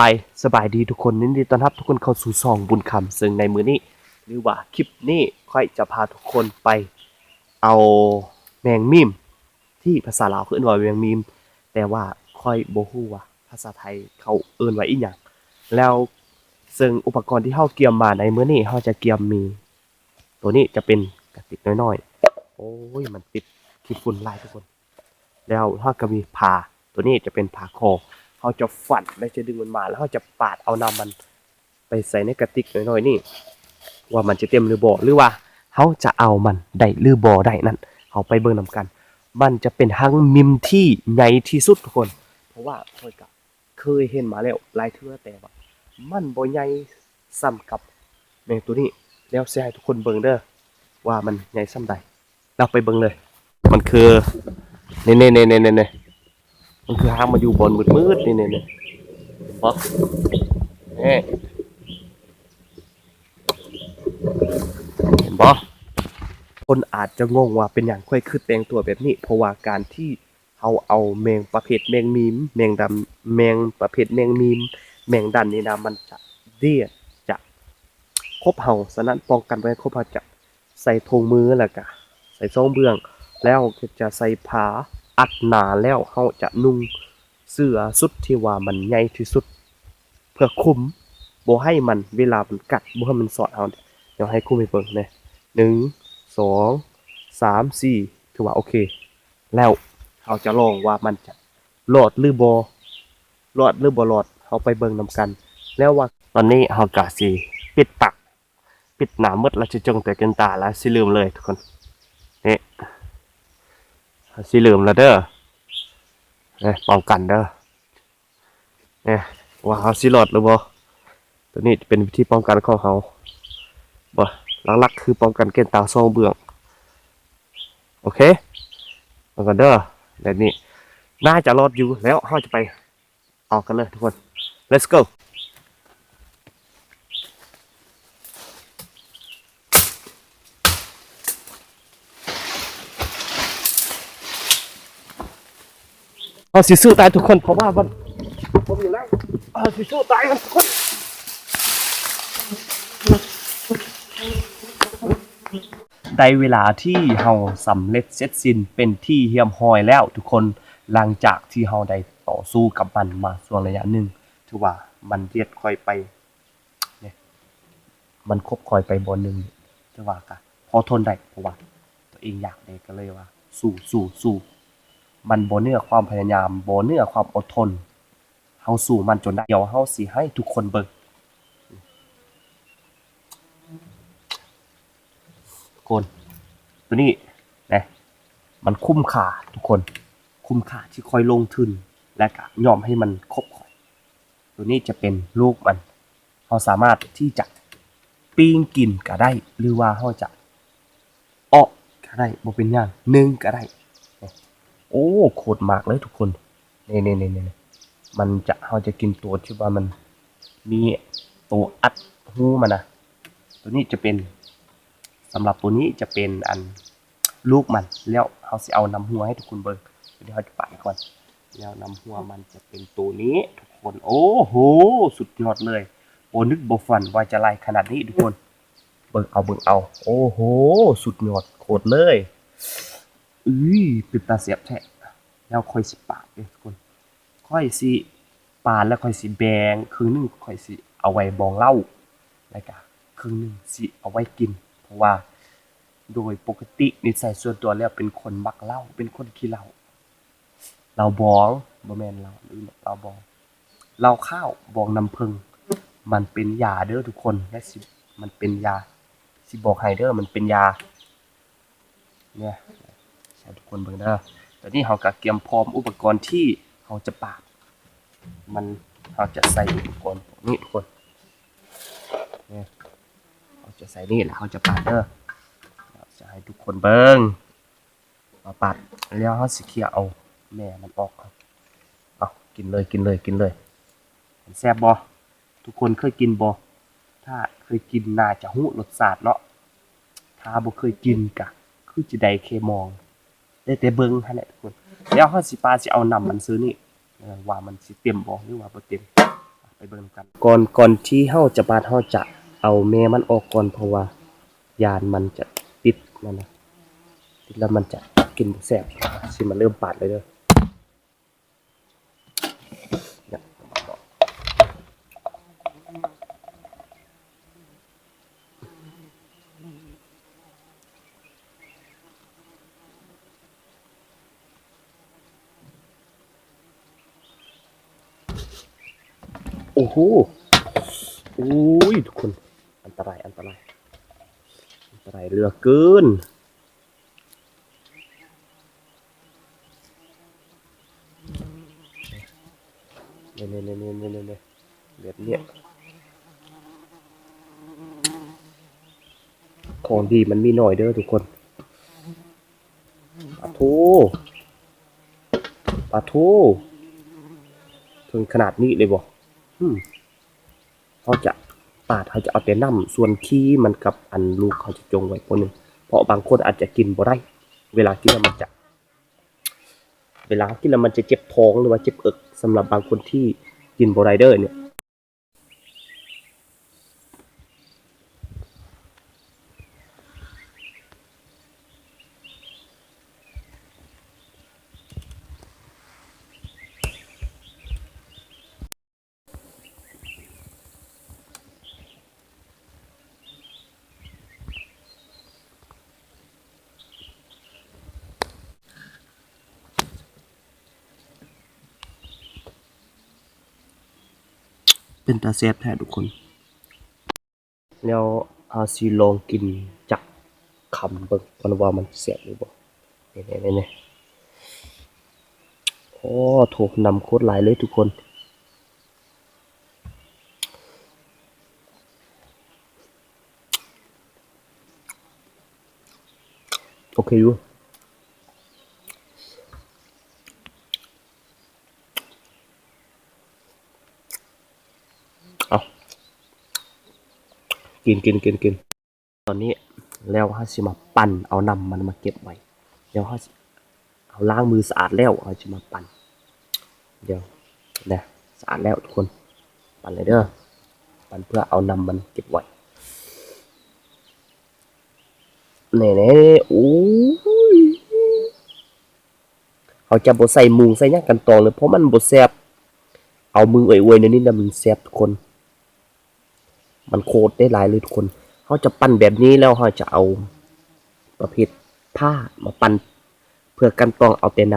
บายสบายดีทุกคนยินดีต้อนรับทุกคนเข้าสู่ซองบุญคำซึ่งในมือนี้ หรือว่าคลิปนี้ค่อยจะพาทุกคนไป เอาแมงมิมที่ภาษาลาวคือเอิ้นว่าแมงมิม แต่ว่าค่อยบ่ฮู้ว่าภาษาไทยเขาเอิ้นว่าอีหยังแล้วซึ่งอุปกรณ์ที่เฮาเกียมมาในมื้อนี้เฮาจะเกียมมี ตัวนี้จะเป็นกระติกน้อยๆ โอ้ยมันติดขี้ฝุ่นลายทุกคน แล้วเฮาก็มีผ่าตัวนี้จะเป็นผ่าคอ เฮาจะฝันแล้วจะดึงมันมาแล้วเฮาจะปาดเอาน้ำมันไปใส่ในกระติกน้อยๆนี่ ว่ามันจะเต็มหรือบ่หรือว่าเฮาจะเอามันได้หรือบ่ได้นั่นเฮาไปเบิ่งนำกัน มันจะเป็นหังมิมที่ใหญ่ที่สุดทุกคน เพราะว่าเคยก็เคยเห็นมาแล้วหลายเทื่อแต่ว่ามันบ่ใหญ่ซ้ำกับแมงตัวนี้แล้วสิให้ทุกคนเบิ่งเด้อว่ามันใหญ่ส่ำใดเราไปเบิ่งเลย มันคือเนี่ๆๆๆๆ มันคือหางมาอยู่บนมืดๆนี่ๆๆเห็นบ่นี่เห็นบ่คนอาจจะงงว่าเป็นหยังค่อยคือแต่งตัวแบบนี้ เพราะว่าการที่เฮาเอาแมงประเภทแมงมีมแมงดำแมงประเภทแมงมีมแมงดันนี่นะมันจะเดียจะครบเฮาฉะนั้นป้องกันไว้ครบเฮาจะใส่ธงมือแล้วก็ใส่ซองเบื้อง แล้วจะใส่ผ้า อัดหนาแล้วเฮาจะนุ่งเสื้อสุดที่ว่ามันใหญ่ที่สุด เพื่อคุมบ่ให้มันเวลามันกัดบ่ให้มันสอดเฮาเดี๋ยวให้คุมให้เบิ่งนะหนึ่งสองสามสี่ถือว่าโอเค แล้วเฮาจะลองว่ามันจะรอดหรือบ่รอดหรือบ่รอดเฮาไปเบิ่งนำกัน แล้วว่าตอนนี้เฮากะสิปิดปากปิดหนาหมดแล้วจะจงแต่กันตาแล้วสิลืมเลยทุกคนนี่ สิลืมแล้วเด้อเนี่ยป้องกันเด้อเนี่ยว่าเฮาสิรอดหรือบ่ตัวนี้เป็นวิธีป้องกันของเฮาบ่หลักๆคือป้องกันเกณฑ์ตาซองเบื้อง โอเคป้องกันเด้อแบบนี้ น่าจะรอดอยู่แล้วเฮาจะไปออกกันเลยทุกคน let's go เอาสิสู้ตายทุกคนเพราะว่ามันผมอยู่แล้วเอาสิสู้ตายกันทุกคนได้เวลาที่เฮาสำเร็จเสร็จสิ้นเป็นที่เฮียมหอยแล้วทุกคนหลังจากที่เฮาได้ต่อสู้กับมันมาส่วนระยะหนึ่งถือว่ามันเรียดคอยไปเนี่ยมันคบคอยไปบนหนึ่งถือว่ากะพอทนได้เพราะว่าตัวเองอยากได้ก็เลยว่า สู้สู้สู้ มันโบเนือความพยายามโบเนือความอดทนเฮาสู้มันจนได้เดี๋ยวเฮาสิให้ทุกคนเบิ่งทุกคนตัวนี้นะมันคุ้มค่าทุกคน คุ้มค่าที่คอยลงทุนและก็ยอมให้มันครบคอย ตัวนี้จะเป็นลูกมันเฮาสามารถที่จะปิ้งกินก็ได้ หรือว่าเฮาจะเออกก็ได้บ่เป็นหยังนึ่งก็ได้ โอ้โคตรมากเลยทุกคนนี่นี่นี่นี่มันจะเราจะกินตัวที่ว่ามันมีตัวอัดหูมันนะตัวนี้จะเป็นสำหรับตัวนี้จะเป็นอันลูกมันแล้วเราสิเอานำหัวให้ทุกคนเบิ่งเดี๋ยวเราจะปาดก่อนแล้วนำหัวมันจะเป็นตัวนี้ทุกคนโอ้โหสุดยอดเลยโอนึกบ่ฝันว่าจะไล่ขนาดนี้ทุกคน เบิ่งเอาเบิ่งเอา โอ้โห สุดยอดโคตรเลย อุ้ยเป็นตาเสียบแท้แล้วค่อยสิปาดเด้ทุกคนค่อยสิปาดแล้วค่อยสิแบงครึ่งหนึงค่อยสิเอาไว้บองเหล้าแล้วก็ครึ่งหนึงสิเอาไว้กิน เพราะว่าโดยปกตินิสัยส่วนตัวแล้วเป็นคนมักเหล้าเป็นคนขี้เหล้าเราบองบ่แม่นเราหรือเราบองเราข้าวบองน้ำผึ้งมันเป็นยาเด้อทุกคนและสิมันเป็นยาสิบอกให้เด้อมันเป็นยาเนี่ย ทุกคนเบิ่งเด้อตอนนี้เราก็เตรียมพร้อมอุปกรณ์ที่เราจะปาด มันเราจะใส่อุปกรณ์นี้ทุกคนเนี่ยเราจะใส่นี่แหละเราจะปาดเด้อเราจะให้ทุกคนเบิ่งเราปาดแล้วเราสิเคลียเอาแม่มันออกเอาเอากินเลยกินเลยกินเลยมันแซ่บบ่ทุกคนเคยกินบ่ถ้าเคยกินน่าจะหู้รสชาติเนาะถ้าบ่เคยกินกะ คือจะได้เคมอง ได้แต่เบิ่งหั่นแหละทุกคนแล้วเฮาสิปาสิเอานำมันซื้อนี่ว่ามันสิเต็มบ่หรือว่าบ่เต็มไปเบิ่งกัน ก่อนก่อนที่เฮาจะปาดเฮาจะเอาแม่มันออกก่อนเพราะว่ายานมันจะติดนั่นนะติดแล้วมันจะกินบ่แซ่บสิมันเริ่มปาดเลยเด้อ อ้โหโอ้ยทุกคน อันตราย อันตราย อันตรายเหลือเกิน เนี่ยเนี่ยเนี่ยเนี่ยเนี่ยแบบเนี้ยของดีมันมีหน่อยเด้อทุกคนปะโทปะโทถึงขนาดนี้เลยบอืม เขาจะปาดเขาจะเอาแต่น้ำส่วนขี้มันกับอันลูกเขาจะจงไว้คนหนึ่งเพราะบางคนอาจจะกินบ่ได้ เวลากินแล้วมันจะ เวลากินแล้วมันจะเจ็บท้องหรือว่าเจ็บเอิกสำหรับบางคนที่กินโบไรเดอร์เนี่ย เป็นตาแซบแท้ทุกคนแล้วเอาซีลองกินจักคำเบิ่งมันว่ามันแซบหรือบ่าเนี่เนี่นี่นี่โอ้ถูกนำโคตรหลายเลยทุกคนโอเคอยู่ กินกินกินกินตอนนี้แล้วฮาสิมาปั่นเอานำมันมาเก็บไว้เดี๋ยวฮาเอาล้างมือสะอาดแล้วเอาจะมาปั่นเดี๋ยวนะสะอาดแล้วทุกคน ปั่นเลยเด้อปั่นเพื่อเอานำมันเก็บไว้เน่เน่โอ้ยเขาจะบดใส่หมูใส่หยังกันตองเลยเพราะมันบดแซบเอามืออวยๆในนี้นะมันแซบทุกคน มันโคตรได้หลายเลยทุกคนเขาจะปั้นแบบนี้แล้วเขาจะเอาประเภทผ้ามาปั้นเพื่อกันกรองเอาแต่น